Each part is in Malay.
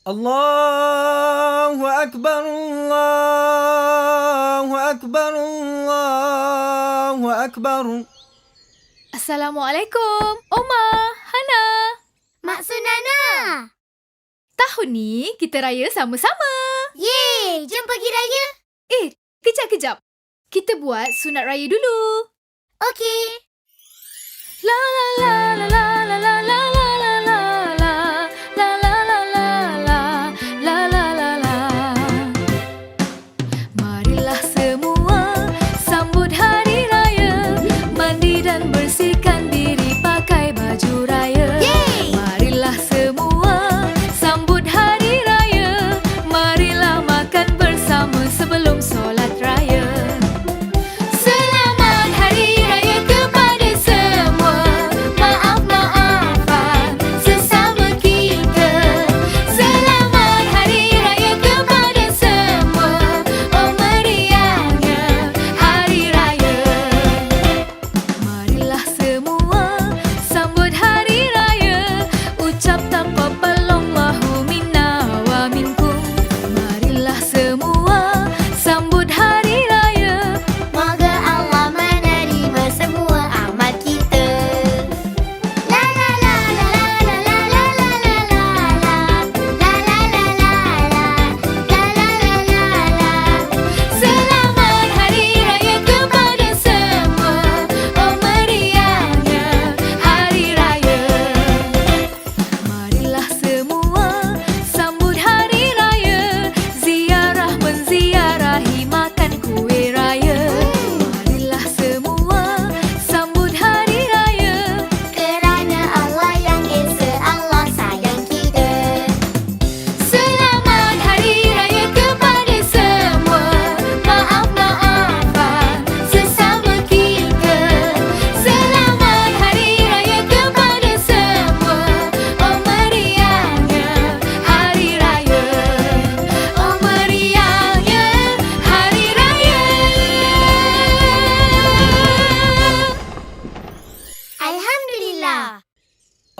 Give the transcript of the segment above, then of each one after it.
Allahu akbar Allahu akbar Allahu akbar. Assalamualaikum. Oma Hana. Mak Sunana. Tahun ni kita raya sama-sama. Ye jom pergi raya. Eh kejap kejap kita buat sunat raya dulu. Okey.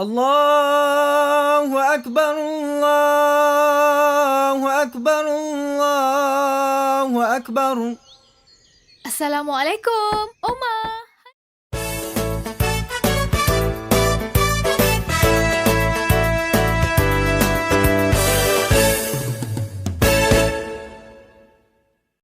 الله أكبر الله أكبر الله أكبر. السلام عليكم أمّا